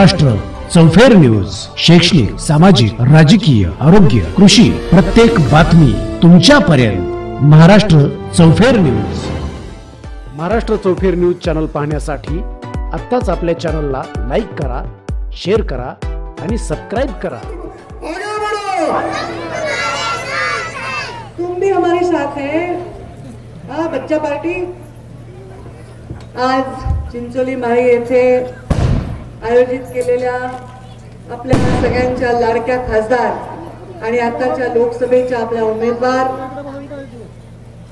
महाराष्ट्र चौफेर न्यूज शैक्षणिक सामाजिक राजकीय आरोग्य कृषी प्रत्येक बातमी तुमच्यापर्यंत. महाराष्ट्र चौफेर न्यूज. महाराष्ट्र चौफेर न्यूज चॅनल पाहण्यासाठी आत्ताच आपल्या चॅनलला लाईक करा शेअर करा आणि सबस्क्राईब करा. आगे बढ़ो तुम भी हमारी साथ है। हाँ बच्चा पार्टी। आज चिंचोली माळी येथे आयोजित केलेल्या आपल्या सगळ्यांच्या लाडक्या खासदार आणि आताच्या लोकसभेच्या आपल्या उमेदवार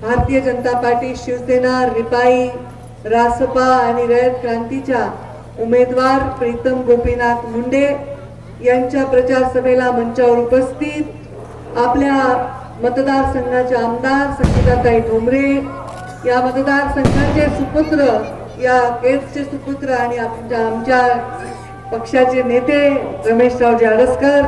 भारतीय जनता पार्टी शिवसेना रिपाई रासपा आणि रयत क्रांतीच्या उमेदवार प्रीतम गोपीनाथ मुंडे यांच्या प्रचारसभेला मंचावर उपस्थित आपल्या मतदारसंघाचे आमदार संगीताताई ठोंबरे या मतदारसंघाचे सुपुत्र या केसचे सुपुत्र आणि आमच्या आमच्या पक्षाचे नेते रमेशराव जाडसकर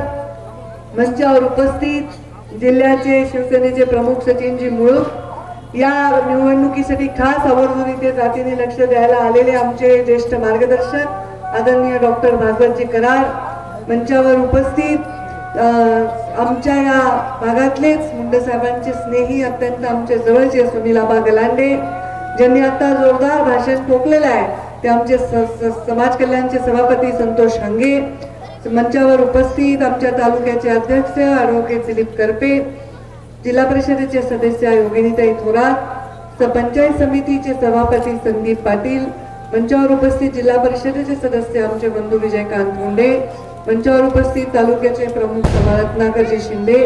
मंचावर उपस्थित जिल्ह्याचे शिवसेनेचे प्रमुख सचिनजी मुळूक या निवडणुकीसाठी खास आवर्जून इथे जातीने लक्ष द्यायला आलेले आमचे ज्येष्ठ मार्गदर्शक आदरणीय डॉक्टर भागवतजी कराड मंचावर उपस्थित अं, आमच्या या भागातलेच मुंडे साहेबांचे स्नेही अत्यंत आमचे जवळचे सुनीलाबा गलांडे ज्यांनी आता जोरदार भाषेत ठोकलेलं आहे ते आमचे स- समाज कल्याणचे सभापती संतोष हंगे मंचावर उपस्थित आमच्या तालुक्याचे अध्यक्ष ॲडव्होकेट दिलीप करपे जिल्हा परिषदेचे सदस्य योगिनीताई थोरात पंचायत समितीचे सभापती संदीप पाटील मंचावर उपस्थित जिल्हा परिषदेचे सदस्य आमचे बंधू विजयकांत मुंडे मंचावर उपस्थित तालुक्याचे प्रमुख रत्नाकरजी शिंदे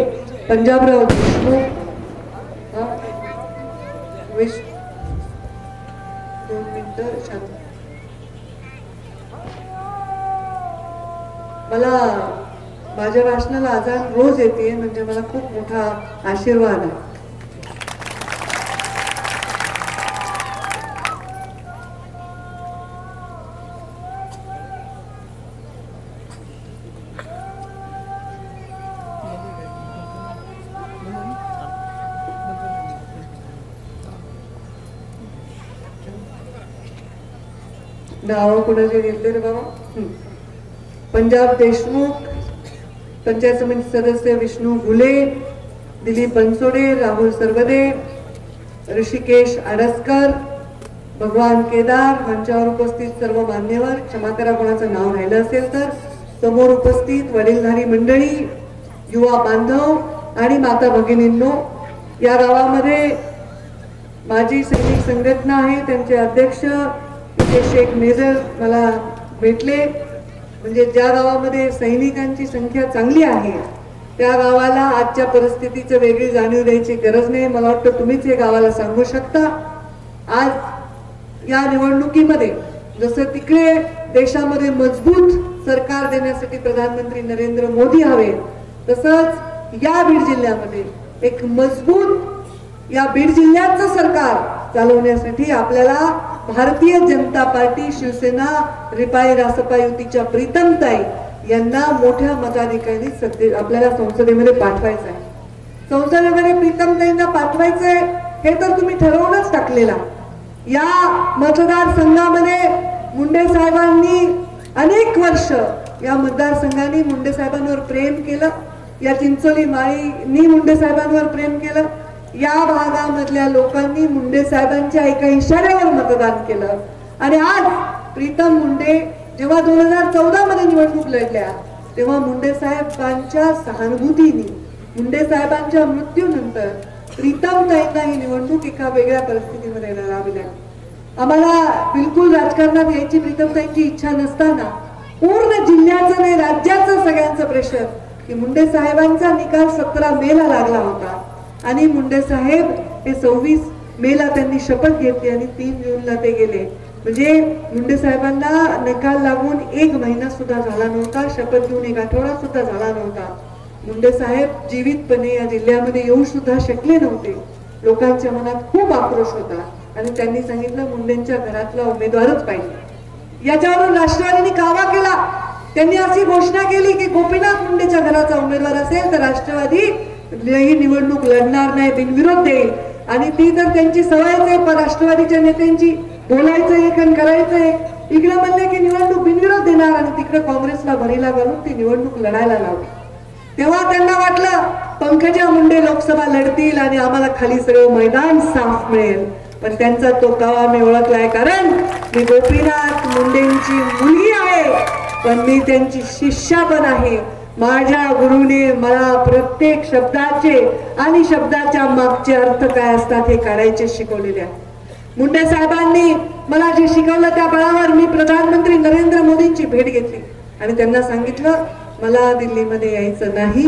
पंजाबराव देशमुख तर शांत. मला माझ्या भाषणाला आजान रोज येते म्हणजे मला खूप मोठा आशीर्वाद आहे. नाव कुणाचे घेतले रे बाबा? पंजाब देशमुख पंचायत समिती सदस्य विष्णू घुले दिलीप बनसोडे राहुल सरवदे ऋषिकेश आडसकर भगवान केदार मंचावर उपस्थित सर्व मान्यवर क्षमा करा कोणाचं नाव राहिलं असेल तर. समोर उपस्थित वडीलधारी मंडळी युवा बांधव आणि माता भगिनींनो या गावामध्ये माझी सैनिक संघटना आहे त्यांचे अध्यक्ष इथे शेख मेजर मला भेटले. म्हणजे ज्या गावामध्ये सैनिकांची संख्या चांगली आहे त्या गावाला आजच्या परिस्थितीचं वेगळी जाणीव द्यायची गरज नाही. मला वाटतं तुम्हीच हे गावाला सांगू शकता. आज या निवडणुकीमध्ये जसं तिकडे देशामध्ये मजबूत सरकार देण्यासाठी प्रधानमंत्री नरेंद्र मोदी हवे तसंच या बीड जिल्ह्यामध्ये एक मजबूत या बीड जिल्ह्याचं सरकार चालवण्यासाठी आपल्याला भारतीय जनता पार्टी शिवसेना रिपाई रासपा युतीच्या प्रीतमताई यांना मोठ्या मताधिकारी सध्या आपल्याला संसदेमध्ये पाठवायचं आहे. संसदेमध्ये प्रीतमताईंना पाठवायचंय हे तर तुम्ही ठरवूनच टाकलेला. या मतदारसंघामध्ये मुंडे साहेबांनी अनेक वर्ष या मतदारसंघाने मुंडे साहेबांवर प्रेम केलं या चिंचोली माळीनी मुंडे साहेबांवर प्रेम केलं या भागामधल्या लोकांनी मुंडे साहेबांच्या एका इशाऱ्यावर मतदान केलं. आणि आज प्रीतम मुंडे जेव्हा दोन हजार चौदा मध्ये निवडणूक लढल्या तेव्हा मुंडे साहेबांच्या सहानुभूतीने मुंडे साहेबांच्या मृत्यूनंतर प्रीतम ताईंना ही निवडणूक एका वेगळ्या परिस्थितीमध्ये लढावी लागली. आम्हाला बिलकुल राजकारणात यायची प्रीतम ताईंची इच्छा नसताना पूर्ण जिल्ह्याचं नाही राज्याचं सगळ्यांचं प्रेशर की मुंडे साहेबांचा निकाल सतरा मेला लागला होता. आणि मुंडे साहेब हे सव्वीस मेला त्यांनी शपथ घेतली आणि तीन जूनला ते गेले. म्हणजे मुंडे साहेबांना निकाल लागून एक महिना सुद्धा झाला नव्हता शपथ घेऊन एक आठवडा सुद्धा झाला नव्हता. मुंडे साहेब जीवितपणे या जिल्ह्यामध्ये येऊ सुद्धा शकले नव्हते. लोकांच्या मनात खूप आक्रोश होता आणि त्यांनी सांगितलं मुंडेंच्या घरातला उमेदवारच पाहिजे. याच्यावरून राष्ट्रवादीने कावा केला. त्यांनी अशी घोषणा केली की गोपीनाथ मुंडेच्या घराचा उमेदवार असेल तर राष्ट्रवादी ही निवडणूक लढणार नाही बिनविरोध देईल आणि ती तर त्यांची सवयच आहे पण राष्ट्रवादीच्या नेत्यांची. बोलायचं एक आणि करायचं इकडे म्हणले की निवडणूक बिनविरोध देणार आणि तिकडे काँग्रेसला भरीला घालून ती निवडणूक लढायला लावली. तेव्हा त्यांना वाटलं पंकजा मुंडे लोकसभा लढतील आणि आम्हाला खाली सगळं मैदान साफ मिळेल. पण त्यांचा तो कवा मी ओळखलाय कारण मी गोपीनाथ मुंडेंची मुलगी आहे. पण मी त्यांची शिष्या पण आहे. माझ्या गुरुने मला प्रत्येक शब्दाचे आणि शब्दाच्या मागचे अर्थ काय असतात हे काढायचे शिकवलेले आहे मुंडे साहेबांनी मला जे शिकवलं त्या बळावर मी प्रधानमंत्री नरेंद्र मोदींची भेट घेतली. आणि त्यांना सांगितलं मला दिल्लीमध्ये यायचं नाही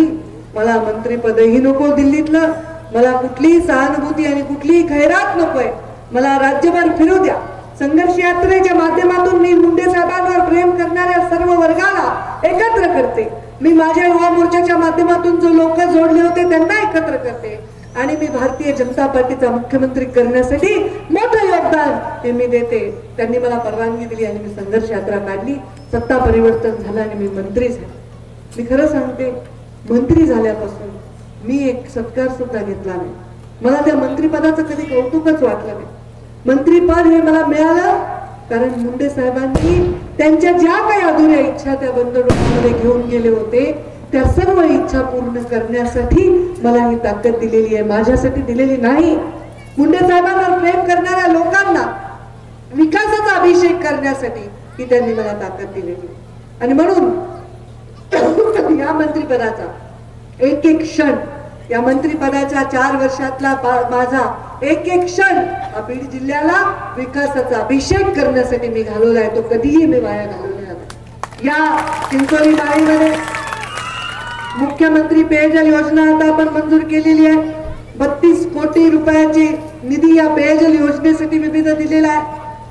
मला मंत्रीपदही नको दिल्लीतलं मला कुठलीही सहानुभूती आणि कुठलीही खैरात नकोय मला राज्यभर फिरू द्या. संघर्ष यात्रेच्या माध्यमातून मी मुंडे साहेबांवर प्रेम करणाऱ्या सर्व वर्गाला एकत्र करते. मी माझ्या युवा मोर्चाच्या माध्यमातून जो लोक जोडले होते त्यांना एकत्र करते. आणि मी भारतीय जनता पार्टीचा मुख्यमंत्री करण्यासाठी मोठं योगदान हे मी देते. त्यांनी मला परवानगी दिली आणि मी संघर्ष यात्रा काढली. सत्ता परिवर्तन झालं आणि मी मंत्री झाले. मी खरं सांगते मंत्री झाल्यापासून मी एक सत्कार सुद्धा घेतला नाही. मला त्या मंत्रीपदाचं कधी कौतुकच वाटलं नाही. मंत्रीपद हे मला मिळालं कारण मुंडे साहेबांनी त्यांच्या ज्या काही अधुऱ्या इच्छा त्या बंदरोडामध्ये घेऊन गेले होते त्या सर्व इच्छा पूर्ण करण्यासाठी मला ही ताकद दिलेली आहे माझ्यासाठी दिलेली नाही मुंडे साहेबांवर प्रेम करणाऱ्या लोकांना विकासाचा अभिषेक करण्यासाठी ही त्यांनी मला ताकद दिलेली आहे. आणि म्हणून या मंत्रिपदाचा एक एक क्षण या मंत्रीपदाच्या चार वर्षातला माझा एक एक क्षण हा बीड जिल्ह्याला विकासाचा अभिषेक करण्यासाठी मी घालवला आहे. तो कधीही मी वाया घालवला या चिंचोली बाळीमध्ये मुख्यमंत्री पेयजल योजना आता आपण मंजूर केलेली आहे. बत्तीस कोटी रुपयाची निधी या पेयजल योजनेसाठी विविध दिलेला आहे.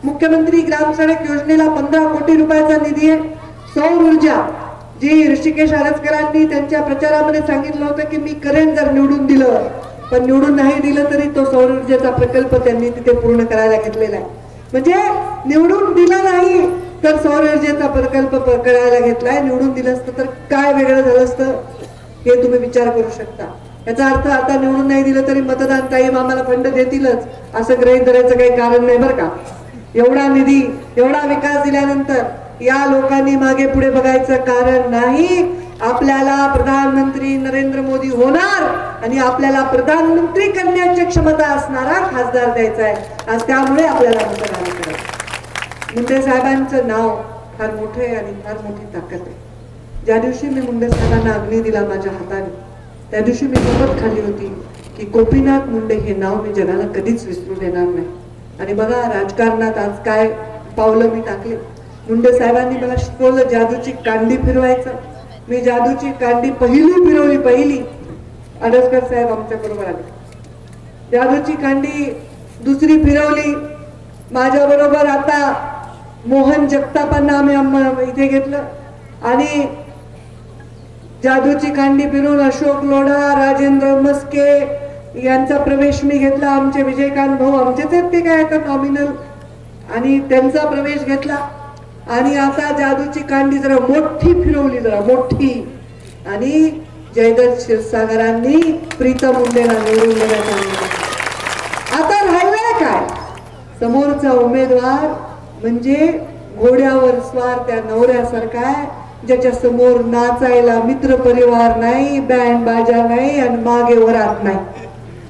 मुख्यमंत्री ग्राम सडक योजनेला पंधरा कोटी रुपयाचा निधी आहे. सौर ऊर्जा जी ऋषिकेश आरसकरांनी त्यांच्या प्रचारामध्ये सांगितलं होतं की मी करेन जर निवडून दिलं. पण निवडून नाही दिलं तरी तो सौर ऊर्जेचा प्रकल्प त्यांनी तिथे पूर्ण करायला घेतलेला आहे. म्हणजे निवडून दिलं नाही तर सौर ऊर्जेचा प्रकल्प करायला घेतलाय. निवडून दिलं असतं तर काय वेगळं झालं असतं? हे तुम्ही विचार करू शकता. याचा अर्थ आता निवडून नाही दिलं तरी मतदान टाईम आम्हाला फंड देतीलच. असं गृहीत धरायचं काही कारण नाही बरं का. एवढा निधी एवढा विकास दिल्यानंतर या लोकांनी मागे पुढे बघायचं कारण नाही. आपल्याला प्रधानमंत्री नरेंद्र मोदी होणार आणि आपल्याला प्रधानमंत्री करण्याची क्षमता असणारा खासदार द्यायचा आहे. आज त्यामुळे आपल्याला मतदान करायचं मुंडे साहेबांचं नाव फार मोठं आहे आणि फार मोठी ताकद आहे. ज्या दिवशी मी मुंडे साहेबांना अग्नी दिला माझ्या हाताने त्या दिवशी मी शपथ खाल्ली होती की गोपीनाथ मुंडे हे नाव मी जगाला कधीच विसरू देणार नाही. आणि बघा राजकारणात आज काय पावलं मी टाकले. मुंडे साहेबांनी मला शिकवलं जादूची कांडी फिरवायचं. मी जादूची कांडी पहिली फिरवली पहिली. अडसकर साहेब आमच्या बरोबर आले. जादूची कांडी दुसरी फिरवली. माझ्या बरोबर आता मोहन जगतापांना आम्ही इथे घेतलं. आणि जादूची कांडी फिरून अशोक लोढा राजेंद्र मस्के यांचा प्रवेश मी घेतला. आमचे विजयकांत भाऊ आमचेच आहेत ते काय आता नॉमिनल आणि त्यांचा प्रवेश घेतला. आणि आता जादूची कांडी जरा मोठी फिरवली जरा मोठी. आणि जयदत्त क्षीरसागरांनी प्रीतम मुंडेला निवडून देण्याचा आता राहिलाय काय? समोरचा उमेदवार म्हणजे घोड्यावर स्वार त्या नवऱ्यासारखा आहे ज्याच्या समोर नाचायला मित्र परिवार नाही बँड बाजा नाही आणि मागे वरात नाही.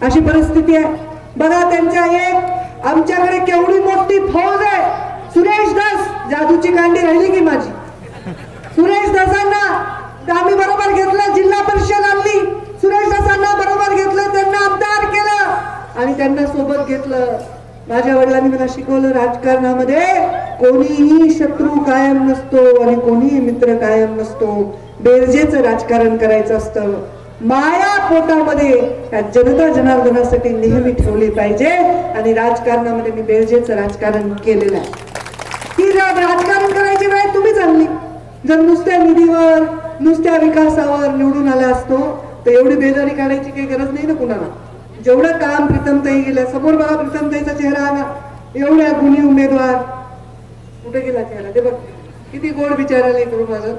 अशी परिस्थिती आहे. बघा त्यांच्या एक आमच्याकडे केवढी मोठी फौज आहे. सुरेश दास जादूची कांडी राहिली की माझी? सुरेश दासांना आम्ही बरोबर घेतलं जिल्हा परिषद आणली. सुरेश दासांना बरोबर घेतलं त्यांना आमदार केलं. आणि त्यांना सोबत घेतलं. माझ्या वडिलांनी मला शिकवलं राजकारणामध्ये कोणीही शत्रू कायम नसतो आणि कोणीही मित्र कायम नसतो. बेरजेचं राजकारण करायचं असतं. माया पोटामध्ये या जनता जनार्दनासाठी नेहमी ठेवली पाहिजे आणि राजकारणामध्ये मी बेरजेचं राजकारण केलेलं आहे. ही राजकारण करायची वेळ तुम्हीच आणली जर नुसत्या निधीवर नुसत्या विकासावर निवडून आला असतो तर एवढी बेजारी काढायची काही गरज नाही ना कुणाला. जेवढं काम प्रीतमताई गेलं समोर बघा प्रीतमताईचा चेहरा आला. एवढ्या गुणी उमेदवार. कुठे गेला चेहरा? ते बघ. किती गोड विचारायला करू माझं.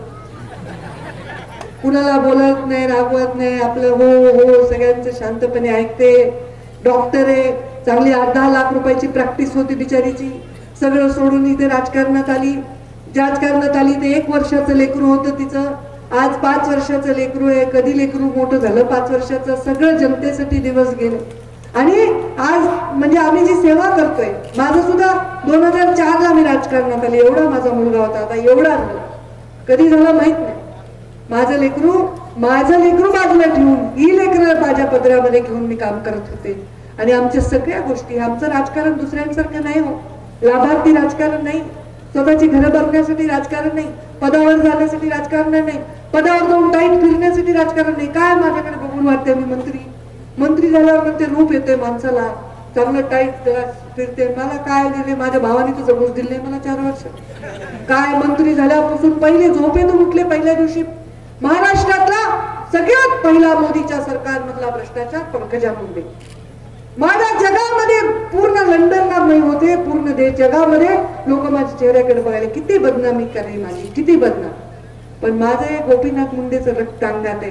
कुणाला बोलत नाही रागवत नाही आपलं हो हो सगळ्यांचं शांतपणे ऐकते. डॉक्टर आहे चांगली आठ दहा लाख रुपयाची प्रॅक्टिस होती बिचारीची. सगळं सोडून इथे राजकारणात आली. राजकारणात आली ते एक वर्षाचं लेकरू होतं तिचं. आज पाच वर्षाचं लेकरू आहे. कधी लेकरू मोठं झालं? पाच वर्षाचं. सगळं जनतेसाठी दिवस गेले. आणि आज म्हणजे आम्ही जी सेवा करतोय माझं सुद्धा दोन हजार चार ला मी राजकारणात आले. एवढा माझा मुलगा होता. आता एवढा कधी झाला माहीत नाही. माझं लेकरू माझं लेकरू बाजूला ठेवून ही लेकरं माझ्या पदरामध्ये घेऊन मी काम करत होते. आणि आमच्या सगळ्या गोष्टी आमचं राजकारण दुसऱ्यांसारखं नाही हो. लाभार्थी राजकारण नाही. स्वतःची घरं बघण्यासाठी राजकारण नाही. पदावर जाण्यासाठी राजकारण नाही. पदावर जाऊन टाईट फिरण्यासाठी राजकारण नाही. काय माझ्याकडे बघून वाटते मी मंत्री? मंत्री झाल्यावर मग ते रूप येतोय माणसाला. चांगलं टाईट फिरते मला काय दिले माझ्या भावाने तर जबूस दिले मला चार वर्ष. काय मंत्री झाल्यापासून पहिले झोपेतून उठले पहिल्या दिवशी? महाराष्ट्रातला सगळ्यात पहिला मोदीच्या सरकारमधला भ्रष्टाचार पंकजा मुंडे. माझ्या जगामध्ये पूर्ण लंडनला मी होते पूर्ण देश जगामध्ये लोक माझ्या चेहऱ्याकडे बघायला किती बदनामी करे माझी किती बदनाम. पण माझं हे गोपीनाथ मुंडेचं रक्त अंगात आहे.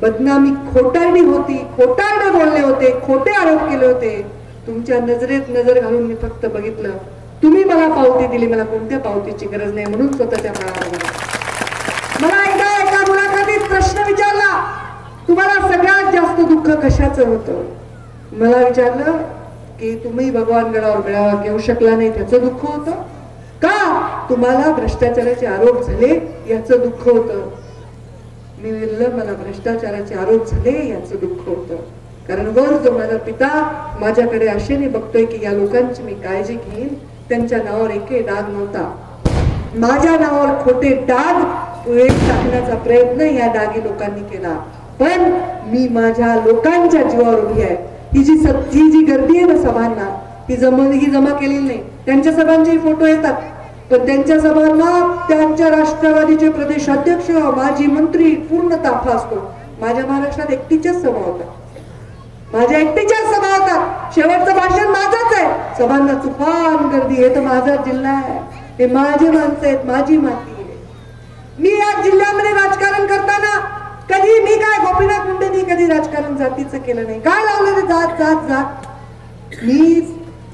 बदनामी खोटारणी होती खोटारडे बोलले होते खोटे आरोप केले होते. तुमच्या नजरेत नजर घालून मी फक्त बघितलं. तुम्ही मला पावती दिली मला कोणत्या पावतीची गरज नाही म्हणून स्वतःच्या काळाला मला एकदा एका मुलाखतीत प्रश्न विचारला तुम्हाला सगळ्यात जास्त दुःख कशाचं होतं? मला विचारलं की तुम्ही भगवान गडावर मेळावा घेऊ शकला नाही त्याचं दुःख होतं? का? तुम्हाला भ्रष्टाचाराचे आरोप झाले याचं दुःख होतं. मी म्हणलं मला भ्रष्टाचाराचे आरोप झाले याचं दुःख होतं. कारण वर जो माझा पिता माझ्याकडे आशेने बघतोय की या लोकांची मी काळजी घेईन त्यांच्या नावावर एकही डाग नव्हता. माझ्या नावावर खोटे डाग टाकण्याचा प्रयत्न या डागी लोकांनी केला. पण मी माझ्या लोकांच्या जीवावर उभी आहे. ही जी सत- ही जी गर्दी आहे ना सभांना ही जमा ही जमा केलेली नाही. त्यांच्या सभांचे फोटो येतात. पण त्यांच्या सभांना त्यांच्या राष्ट्रवादीचे प्रदेशाध्यक्ष माजी मंत्री पूर्ण ताफा असतो. माझ्या महाराष्ट्रात एकटीच्याच सभा होतात. माझ्या एकटीच्याच सभा होतात. शेवटचं भाषण माझंच आहे. सभांना तुफान गर्दी हे तर माझा जिल्हा आहे. हे माझे माणसं आहेत. माझी माती आहे. मी या जिल्ह्यामध्ये राजकारण कधी मी काय गोपीनाथ मुंडेंनी कधी राजकारण जातीचं केलं नाही. काय लावलं रे जात जात जात? मी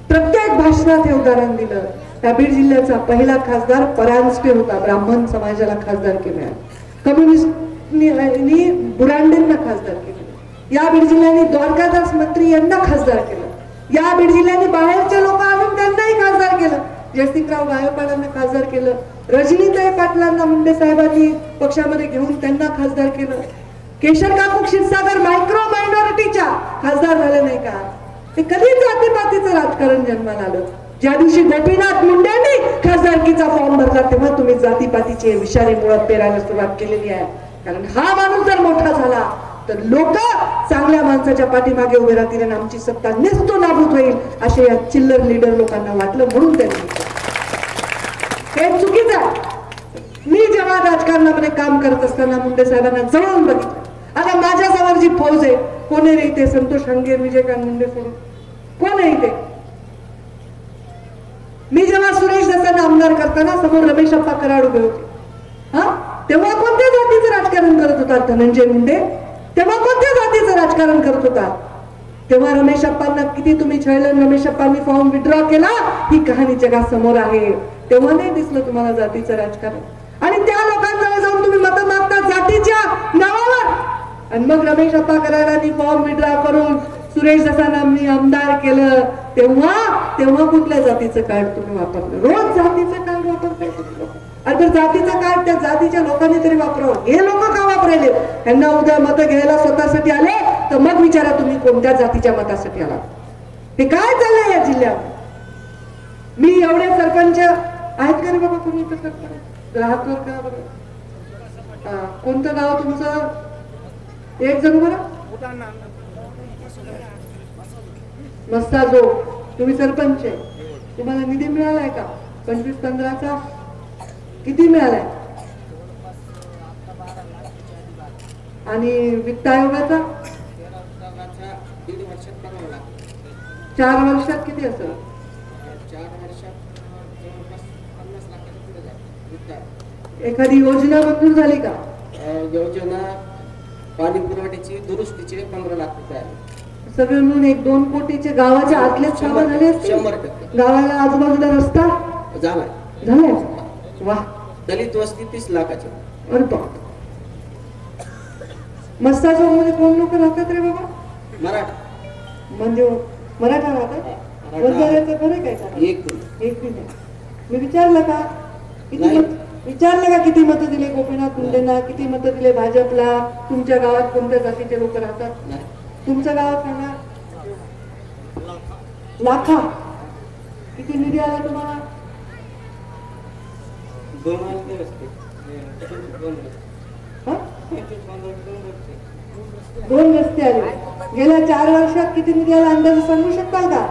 प्रत्येक भाषणात हे उदाहरण दिलं. त्या बीड जिल्ह्याचा पहिला खासदार परांजपे होता ब्राह्मण समाजाला खासदार केला. कम्युनिस्टनी बुरांडेंना खासदार केलं. या बीड जिल्ह्याने द्वारकादास मंत्री यांना खासदार केलं. या बीड जिल्ह्याने बाहेरच्या लोक आणून त्यांनाही खासदार केलं. जयसिंगराव गायकवाडांना खासदार केलं. रजनीताई पाटलांना मुंडे साहेबांनी पक्षामध्ये घेऊन त्यांना खासदार केलं. केशर काकू क्षीरसागर मायक्रो मायनॉरिटीच्या खासदार झाले नाही का? ते कधी जातीपातीचं राजकारण जन्माला आलं. ज्या दिवशी गोपीनाथ मुंडेंनी खासदारकीचा फॉर्म भरला तेव्हा तुम्ही जातीपातीचे विषारी मुळात पेरायला सुरुवात केलेली आहे. कारण हा माणूस जर मोठा झाला तर लोक चांगल्या माणसाच्या पाठीमागे उभे राहतील आणि आमची सत्ता नेसतो नाबूत होईल असे या चिल्लर लीडर लोकांना वाटलं म्हणून त्यांनी हे चुकीचं आहे. मी जेव्हा राजकारणामध्ये काम करत असताना मुंडे साहेबांना जवळून बघितलं. आता माझ्यासमोर जी फौज आहे कोण आहे रे इथे? संतोष हंगेर विजयकांत मुंडे सोडून कोण आहे इथे? मी जेव्हा सुरेश दसांना आमदार करताना समोर रमेश अप्पा कराड उभे होते. हा? तेव्हा कोणत्या जातीचं राजकारण करत होता धनंजय मुंडे? तेव्हा कोणत्या जातीचं राजकारण करत होता? तेव्हा रमेश अप्पांना किती तुम्ही छळलं? रमेश अप्पांनी फॉर्म विड्रॉ केला? ही कहाणी जगासमोर आहे. तेव्हा नाही दिसलं तुम्हाला जातीचं राजकारण. आणि त्या लोकांजवळ जाऊन तुम्ही मत मागता जातीच्या नावावर. आणि मग रमेश अप्पा कराडांनी फॉर्म विड्रॉ करून सुरेश दसांनी आमदार केलं तेव्हा तेव्हा कुठल्या जातीचं कार्ड तुम्ही वापरलं? रोज जातीचं कार्ड वापरताय आणि तर जातीचं कार्ड त्या जातीच्या लोकांनी तरी वापरावं. हे लोक का वापरायले? यांना उद्या मत घ्यायला स्वतःसाठी आले तर मग विचारा तुम्ही कोणत्या जातीच्या मतासाठी आला ते काय चाललंय या जिल्ह्यात? मी एवढे सरपंच आहेत का रे बाबा तुम्ही इथं सरपंच राहतवर का बरं. हा, कोणतं गाव तुमचं? एक जण बरं? मस्ता जो तुम्ही सरपंच आहे. तुम्हाला निधी मिळालाय का? पंचवीस पंधराचा? किती मिळालाय? आणि वित्त आयोगाचा? चार वर्षात किती असेल चार वर्षात जवळपास पन्नास लाखाच्या पुढे जातं विद्या एखादी योजना मंजूर झाली का? योजना पाणी पुरवठ्याची दुरुस्तीचे पंधरा लाख रुपये आले. सगळे मिळून एक दोन कोटीचे गावाच्या आतलेच कामं झाले शंभर टक्के. गावाला आजूबाजूला रस्ता? झालाय. झालाय? वा. दलित वस्ती तीस लाखाची. अरे बाप. मस्ता मध्ये कोण लोक राहतात रे बाबा? मराठा. म्हणजे मराठा राहतात? खरं काय? एक मिनिट. एक मिनिट. मी विचारलं का? किती विचारलं का किती मतं दिले गोपीनाथ मुंडेंना? किती मतं दिले भाजपला? तुमच्या गावात कोणत्या जातीचे लोक राहतात? नाही. तुमचं गाव सांगा. लाखा. किती निधी आला तुम्हाला? दोन रस्ते. हं? आले. गेल्या चार वर्षात किती निधी आला अंदाज सांगू शकाल का?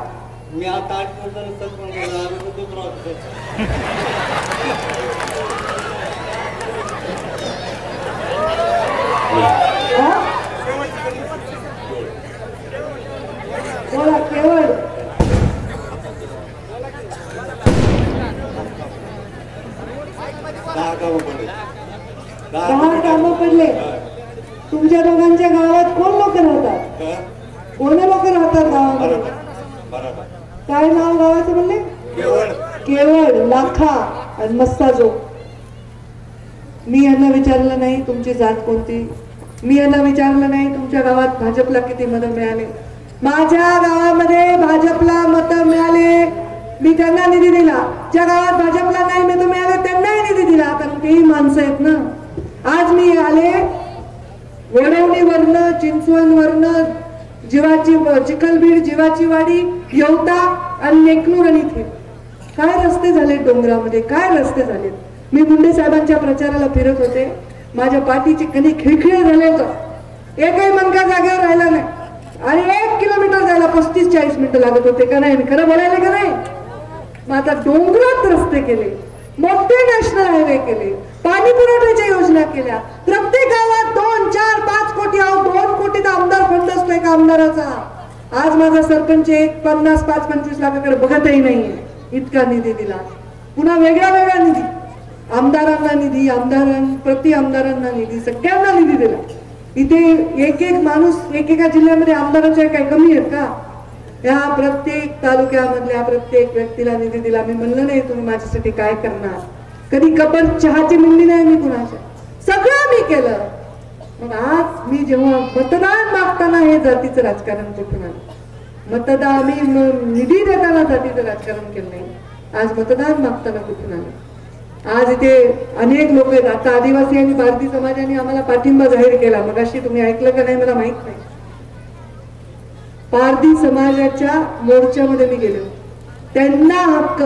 मी आता आठ वर्ष रस्ता पण गेला आम्ही तर दुसरा होतो. हा? बोला केवळ दहा गावं पडले दहा कामं पडले तुमच्या दोघांच्या गावात कोण लोक राहतात? कोण लोक राहतात गावामध्ये? काय नाव गावाचं म्हणले? केवळ लाखा आणि मस्ताजो. मी यांना विचारलं नाही तुमची जात कोणती? मी यांना विचारलं नाही तुमच्या गावात भाजपला किती मतं मिळाले? माझ्या गावामध्ये भाजपला मतं मिळाले. मी त्यांना निधी दिला. ज्या गावात भाजपला नाही मतं मिळाले त्यांनाही निधी दिला. कारण तेही माणसं आहेत ना. आज मी आले वडवणीवरनं चिंचवणवरनं जीवाची चिखलबीड जीवाची वाडी येवता आणि नेकनूर आणि इथे. काय रस्ते झाले डोंगरामध्ये? काय रस्ते झाले मी मुंडे साहेबांच्या प्रचाराला फिरत होते. माझ्या पाठीचे कधी खिळखिळे झाले होतं. एकही मनका जागेवर राहिला नाही. आणि एक किलोमीटर जायला पस्तीस चाळीस मिनिटं लागत होते का नाही? खरं बोलायला का नाही? मग आता डोंगरात रस्ते केले मोठे नॅशनल हायवे केले पाणी पुरवठ्याच्या योजना केल्या. प्रत्येक गावात दोन चार पाच कोटी अहो दोन कोटीचा आमदार फंड असतो एका आमदाराचा? आज माझा सरपंच एक पन्नास पाच पंचवीस लाखाकडे बघतही नाहीये. इतका निधी दिला. पुन्हा वेगळा वेगळा निधी. आमदारांना निधी आमदारां प्रति आमदारांना निधी सगळ्यांना निधी दिला. इथे एक एक माणूस एकेका जिल्ह्यामध्ये आमदाराच्या काही कमी आहेत का? या प्रत्येक तालुक्यामधल्या प्रत्येक व्यक्तीला निधी दिला. मी म्हणलं नाही तुम्ही माझ्यासाठी काय करणार. कधी कपर चहाची मिळली नाही मी कुणाच्या. सगळं मी केलं. मग आज मी जेव्हा मतदान मागताना हे जातीचं राजकारण कुठून आलं? मतदान मी निधी देताना जातीचं राजकारण केलं नाही. आज मतदान मागताना कुठून आलं? आज इथे अनेक लोक आहेत. आता आदिवासी आणि भारतीय समाजाने आम्हाला पाठिंबा जाहीर केला. मग अशी तुम्ही ऐकलं का नाही मला माहीत नाही. पारधी समाजाच्या मोर्चामध्ये मी गेले. त्यांना हक्क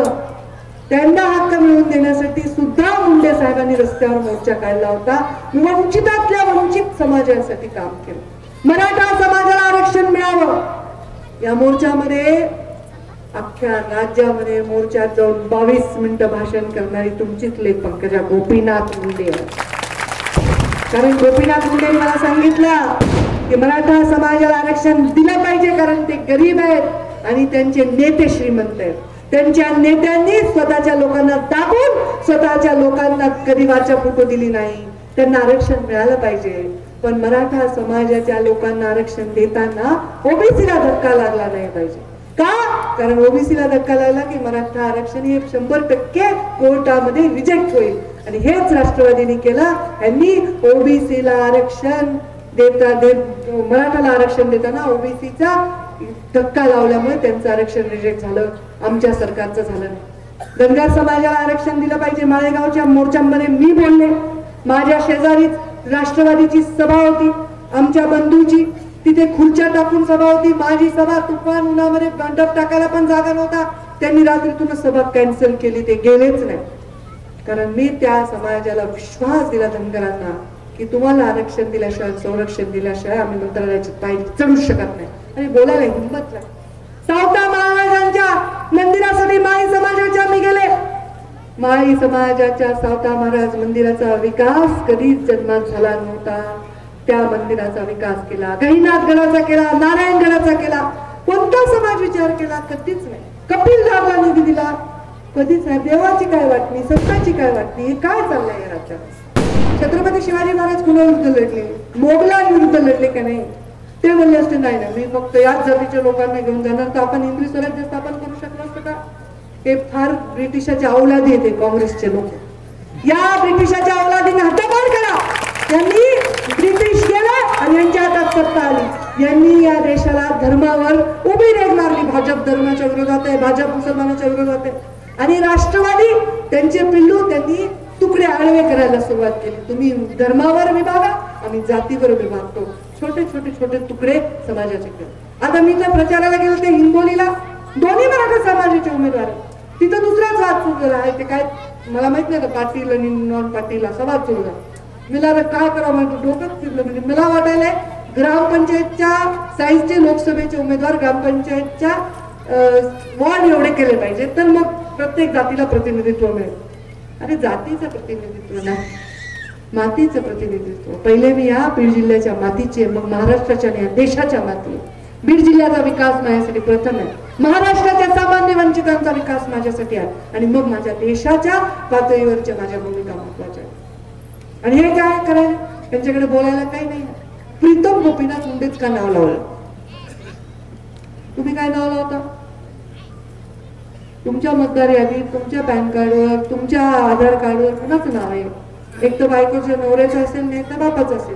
त्यांना हक्क मिळवून देण्यासाठी सुद्धा मुंडे साहेबांनी रस्त्यावर मोर्चा काढला होता. वंचितातल्या वंचित समाजासाठी काम केलं. मराठा समाजाला आरक्षण मिळावं. या मोर्चामध्ये अख्ख्या राज्यामध्ये मोर्चात जाऊन बावीस मिनिटं भाषण करणारी तुमचीच लेख पंकजा गोपीनाथ मुंडे. कारण गोपीनाथ मुंडे मला सांगितलं की मराठा समाजाला आरक्षण दिलं पाहिजे कारण ते गरीब आहेत आणि त्यांचे नेते श्रीमंत आहेत. त्यांच्या नेत्यांनी स्वतःच्या लोकांना दाबून स्वतःच्या लोकांना गरीबाच्या फोटो दिली नाही. त्यांना आरक्षण मिळालं पाहिजे. पण मराठा समाजाच्या लोकांना आरक्षण देताना ओबीसीला धक्का लागला नाही पाहिजे. का? कारण ओबीसीला धक्का लागला की मराठा आरक्षण हे शंभर टक्के कोर्टामध्ये रिजेक्ट होईल. आणि हेच राष्ट्रवादीने केलं. यांनी ओबीसीला आरक्षण देता दे मराठाला आरक्षण देताना ओबीसीचा धक्का लावल्यामुळे त्यांचं आरक्षण रिजेक्ट झालं. आमच्या सरकारचं झालं धनगर समाजाला आरक्षण दिलं पाहिजे. माळेगावच्या मोर्चांमध्ये मी बोलले. माझ्या शेजारीच राष्ट्रवादीची सभा होती. आमच्या बंधूची तिथे खुर्च्या टाकून सभा होती. माझी सभा तुफान उन्हामध्ये मंडप टाकायला पण जागा नव्हता. त्यांनी रात्रीतूनच सभा कॅन्सल केली. ते गेलेच नाही. कारण मी त्या समाजाला विश्वास दिला धनगरांना की तुम्हाला आरक्षण दिल्याशिवाय संरक्षण दिल्याशिवाय आम्ही मंत्रालयाची पायरी चढू शकत नाही. आणि बोलायला हिंमत नाही. सावता महाराजांच्या मंदिरासाठी माई समाजाच्या मी गेले. माई समाजाच्या सावता महाराज मंदिराचा विकास कधीच जन्मात झाला नव्हता. त्या मंदिराचा विकास केला गहिनाथ गडाचा केला नारायण गडाचा केला कोणता समाज विचार केला कधीच नाही. कपिल दारला निधी दिला कधीच नाही. देवाची काय वाटणी सत्ताची काय वाटणी हे काय चाललंय या राज्यात? छत्रपती शिवाजी महाराज कुणाविरुद्ध लढले? मोगलांविरुद्ध लढले का नाही? ते म्हणले असते नाही ना मी फक्त याच जातीच्या लोकांना घेऊन जाणार. तर आपण इंद्री स्वराज्य स्थापन करू शकलो असतो का? हे फार ब्रिटिशाच्या औलादी येते काँग्रेसचे लोक. या ब्रिटिशाच्या औलादीने हद्दपार करा. त्यांनी ब्रिटिश यांच्या हातात सत्ता आली. यांनी या देशाला धर्मावर उभी रेग मारली. भाजप धर्माच्या विरोधात आहे भाजप मुसलमानाच्या विरोधात आहे. आणि राष्ट्रवादी त्यांचे पिल्लू त्यांनी तुकडे आळवे करायला सुरुवात केली. तुम्ही धर्मावर विभागा आम्ही जातीवर विभागतो. छोटे छोटे छोटे तुकडे समाजाचे केले. आता मी त्या प्रचाराला गेलो ते हिंगोलीला. दोन्ही मराठा समाजाचे उमेदवार तिथं दुसराच वाद सुरू झाला. आहे ते काय? मला माहीत नाही का पाटील आणि नॉन पाटील असा वाद सुरू झाला. मला काय करावं म्हणजे डोकंच फिरलं म्हणजे मला वाटायलंय ग्रामपंचायतच्या साईजचे लोकसभेचे उमेदवार ग्रामपंचायतच्या अं, वॉर्ड एवढे केले पाहिजे. तर मग प्रत्येक जातीला प्रतिनिधित्व मिळेल. अरे जातीचं प्रतिनिधित्व नाही मातीचं प्रतिनिधित्व. पहिले मी या बीड जिल्ह्याच्या मातीचे मग महाराष्ट्राच्या नाही देशाच्या माती बीड जिल्ह्याचा विकास माझ्यासाठी प्रथम आहे. महाराष्ट्राच्या सामान्य वंचितांचा विकास माझ्यासाठी आहे. आणि मग माझ्या देशाच्या पातळीवरच्या माझ्या भूमिका महत्त्वाच्या आणि हे काय करायला? त्यांच्याकडे बोलायला काही नाही. प्रीतम गोपीनाथ मुंडेच का नाव लावलं? तुम्ही काय नाव लावता? तुमच्या मतदार यादीत तुमच्या पॅन कार्डवर तुमच्या आधार कार्डवर कुणाच नाव आहे? एक तर बायकोच्या नवऱ्याचं असेल नाही तर बापाचं असेल.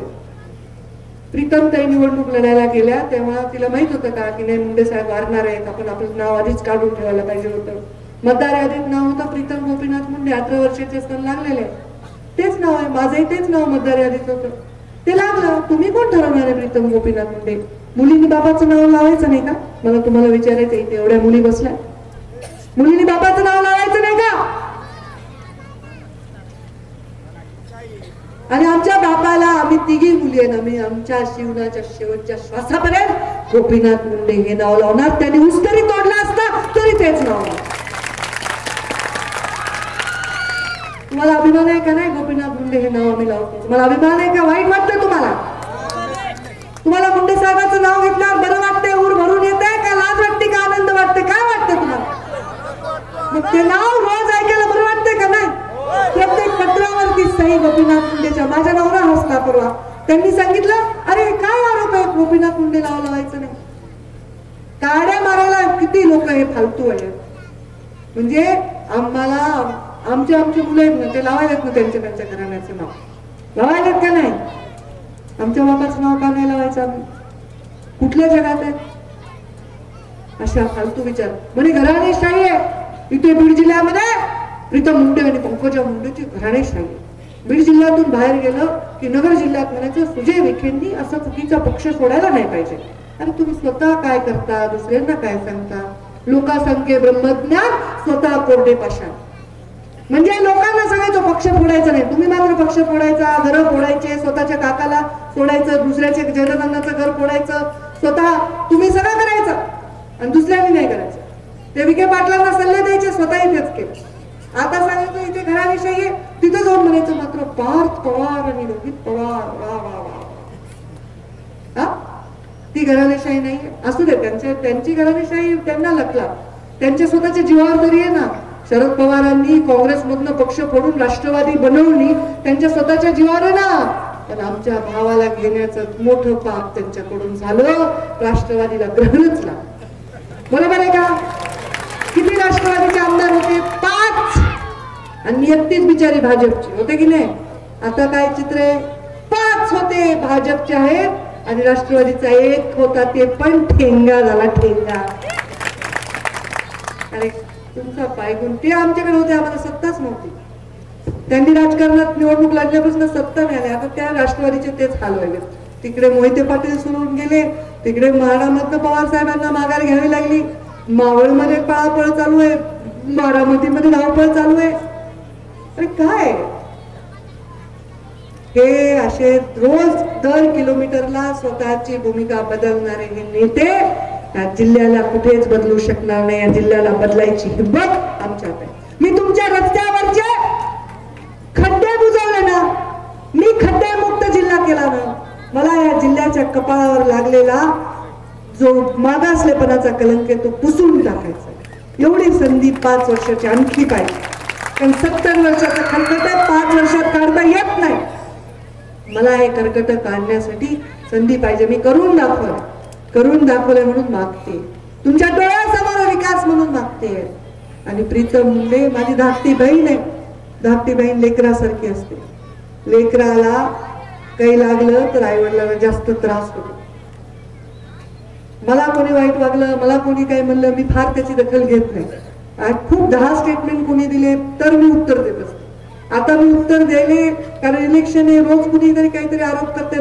प्रीतम ताई निवडणूक लढायला गेल्या तेव्हा तिला माहीत होतं का की नाही मुंडे साहेब वारणार आहेत आपण आपलं नाव आधीच काढून ठेवायला पाहिजे होतं. मतदार यादीत नाव होतं प्रीतम गोपीनाथ मुंडे अठरा वर्षाचे असताना लागलेले. आहे. तेच नाव आहे माझंही तेच नाव मतदार यादीत होतं. ते लागलं तुम्ही कोण ठरवणार आहे प्रीतम गोपीनाथ मुंडे? मुलींनी बाबाचं नाव लावायचं नाही का? मला तुम्हाला विचारायचं इथे एवढ्या मुली बसल्या. मुलींनी बाबाचं नाव लावायचं नाही का? आणि आमच्या बापाला आम्ही तिघी मुली आहे ना मी आमच्या जीवनाच्या शेवटच्या श्वासापर्यंत गोपीनाथ मुंडे हे नाव लावणार. त्यांनी उस्तरी तोडला असता तरी तेच नाव लावणार. तुम्हाला अभिमान आहे का नाही गोपीनाथ मुंडे हे नाव आम्ही लावतो. तुम्हाला अभिमान आहे का? वाईट वाटतं तुम्हाला? तुम्हाला मुंडे साहेबाचं नाव घेतल्यावर बरं वाटतंय ऊर भरून येते का? लाज वाटते का? आनंद वाटते? काय वाटतं तुम्हाला? मग ते नाव रोज ऐकायला बरं वाटतंय का नाही? प्रत्येक पत्रावरती सही गोपीनाथ मुंडेच्या माझ्या नवरा हसला परवा. त्यांनी सांगितलं अरे काय आरोप आहे? गोपीनाथ मुंडे नाव लावायचं नाही. काड्या मारायला किती लोक हे फालतू आहे म्हणजे आम्हाला आमचे आमचे मुलं आहेत ना ते लावायलेत ना त्यांच्या त्यांच्या घराण्याचं नाव. लावायलेत का नाही? आमच्या बापाचं नाव का नाही लावायचं आम्ही? कुठल्या जगात आहे अशा फालतू विचार. म्हणे घराणेशाही आहे. इथे बीड जिल्ह्यामध्ये प्रीतम मुंडे आणि पंकजा मुंडेची घराणेशाही बीड जिल्ह्यातून बाहेर गेलं की नगर जिल्ह्यात म्हणायचं सुजय विखेंनी असा चुकीचा पक्ष सोडायला नाही पाहिजे. अरे तुम्ही स्वतः काय करता? दुसऱ्यांना काय सांगता? लोकासंख्ये ब्रह्मज्ञान स्वतः कोरडे पाषाण. म्हणजे लोकांना सांगायचं पक्ष फोडायचा नाही. तुम्ही मात्र पक्ष फोडायचा घर फोडायचे स्वतःच्या काकाला सोडायचं दुसऱ्याचे जनगणाचं घर फोडायचं स्वतः तुम्ही सगळं करायचं. आणि दुसऱ्यांनी नाही करायचं. ते विखे पाटलांना सल्ले द्यायचे स्वतः इथेच केलं. आता सांगायचं इथे घराविषयी आहे, तिथं जाऊन म्हणायचं मात्र पार्थ पवार आणि रोहित पवार वा वा वा हा? ती घराणेशाही नाहीये. असू दे त्यांच्या त्यांची घराणेशाही त्यांना लटला त्यांच्या स्वतःच्या जीवावर तरी आहे ना. शरद पवारांनी काँग्रेसमधनं पक्ष फोडून राष्ट्रवादी बनवली त्यांच्या स्वतःच्या जीवावर ना. पण आमच्या भावाला घेण्याचं मोठं पाप त्यांच्याकडून झालं. राष्ट्रवादीला ग्रहणच ना बरोबर आहे का? किती राष्ट्रवादीचे आमदार होते? पाच. आणि एकतीच बिचारी भाजपची होते की नाही? आता काय चित्र आहे? पाच होते भाजपचे आहेत आणि राष्ट्रवादीचा एक होता ते पण ठेंगा झाला ठेंगा. अरे तुमचा पायगुण ते आमच्याकडे होते आम्हाला सत्ताच नव्हती. त्यांनी राजकारणात निवडणूक लागल्यापासून सत्ता मिळाली आता त्या राष्ट्रवादीचे तेच हाल व्हायले. तिकडे मोहिते पाटील सुरून गेले. तिकडे महारामधनं पवार साहेबांना माघार घ्यावी लागली. मावळमध्ये पळापळ चालू आहे. बारामतीमध्ये धावपळ चालू आहे. अरे काय? हे असे रोज दर किलोमीटरला स्वतःची भूमिका बदलणारे हे नेते या जिल्ह्याला कुठेच बदलू शकणार नाही या जिल्ह्याला बदलायची हिंमत आमच्यात आहे. मी तुमच्या रस्त्यावरचे खड्डे बुजवले ना मी खड्डे मुक्त जिल्हा केला ना मला या जिल्ह्याच्या कपाळावर लागलेला जो मागासलेपणाचा कलंक आहे तो पुसून टाकायचा एवढी संधी पाच वर्षाची आणखी पाहिजे. पण सत्तर वर्षाचा खरकट पाच वर्षात काढता येत नाही. मला हे कर्कट काढण्यासाठी संधी पाहिजे मी करून दाखवलं. करून दाखवलंय म्हणून मागते. तुमच्या डोळ्यासमोर विकास म्हणून मागते. आणि प्रीतम मुंडे माझी धाकटी बहीण आहे. धाकटी बहीण लेकरासारखी असते. लेकराला काही लागलं तर आई वडिलांना जास्त त्रास होतो. मला कोणी वाईट वागलं मला कोणी काय म्हणलं मी फार त्याची दखल घेत नाही. आज खूप दहा स्टेटमेंट कोणी दिले तर मी उत्तर देत असते. आता मी उत्तर द्यायले कारण इलेक्शन आहे रोज कुणीतरी काहीतरी आरोप करते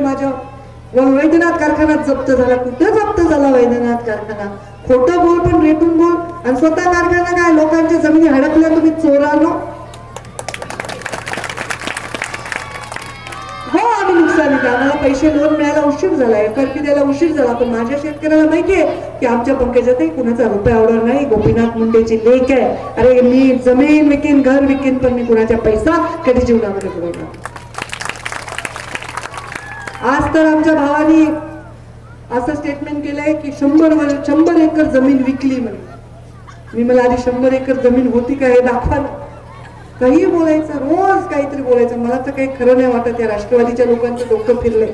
माझ्या वैद्यनाथ कारखाना जप्त झाला. कुठं जप्त झाला वैद्यनाथ कारखाना? खोटं बोल पण रेटून बोल. आणि स्वतः कारखाना काय? लोकांच्या जमिनी हडपल्या तुम्ही चोरानो. हो आम्ही नुकसान आहे आम्हाला पैसे लोन मिळायला उशीर झाला एफआरपी द्यायला उशीर झाला. पण माझ्या शेतकऱ्याला माहितीये की आमच्या पंकजातही कुणाचा रुपया आवडणार नाही? गोपीनाथ मुंडेची लेख आहे. अरे मी जमीन विकेन घर विकेन पण मी कुणाचा पैसा कधी जीवनामध्ये बुडवणार आज तर आमच्या भावानी असं स्टेटमेंट केलंय की शंभर शंभर एकर जमीन विकली म्हणे. मी मला आधी शंभर एकर जमीन होती का हे दाखवा ना. काही बोलायचं रोज काहीतरी बोलायचं. मला तर काही खरं नाही वाटत या राष्ट्रवादीच्या लोकांचं डोकं फिरलंय.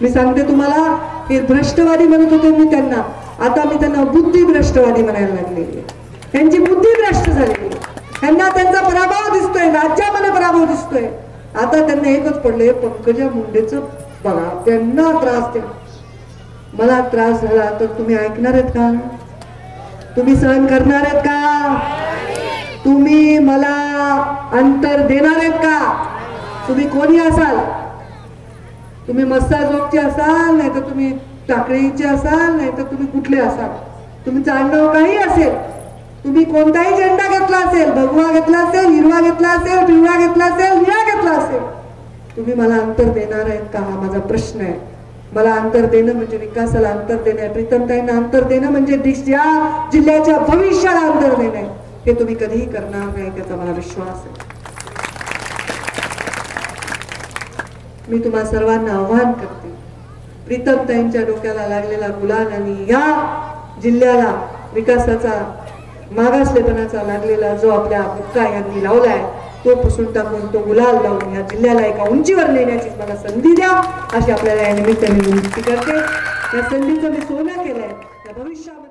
मी सांगते तुम्हाला हे भ्रष्टवादी म्हणत होते मी त्यांना. आता मी त्यांना बुद्धी भ्रष्टवादी म्हणायला लागलेली त्यांची बुद्धी भ्रष्ट झालेली त्यांना त्यांचा पराभव दिसतोय राज्यामध्ये पराभव दिसतोय. आता त्यांना एकच पडलंय पंकजा मुंडेचं बघा त्यांना त्रास द्या. मला त्रास झाला तर तुम्ही ऐकणार आहेत का? तुम्ही सहन करणार आहेत का? तुम्ही मला अंतर देणार आहेत का? तुम्ही कोणी असाल? तुम्ही मस्साजोगचे असाल नाही तर तुम्ही टाकळीचे असाल नाही तर तुम्ही कुठले असाल? तुमचं आडनाव काही असेल? तुम्ही कोणताही झेंडा घेतला असेल भगवा घेतला असेल हिरवा घेतला असेल पिवळा घेतला असेल निळा घेतला असेल? तुम्ही मला अंतर देणार आहेत का? हा माझा प्रश्न आहे. मला अंतर देणं म्हणजे विकासाला अंतर देणं आहे. प्रीतमताईंना अंतर देणं म्हणजे या जिल्ह्याच्या भविष्याला अंतर देणं आहे. हे तुम्ही कधीही करणार नाही त्याचा मला विश्वास आहे. मी तुम्हा सर्वांना आव्हान करते. प्रीतमताईंच्या डोक्याला लागलेला गुलाल आणि या जिल्ह्याला विकासाचा मागासलेपणाचा लागलेला जो आपल्या बुक्का यांनी लावलाय तो पुसून टाकून तो गुलाल लावून या जिल्ह्याला एका उंचीवर नेण्याची मला संधी द्या अशी आपल्याला या निमित्ताने विनंती करते. या संधीचं मी सोनं केलंय. या भविष्यामध्ये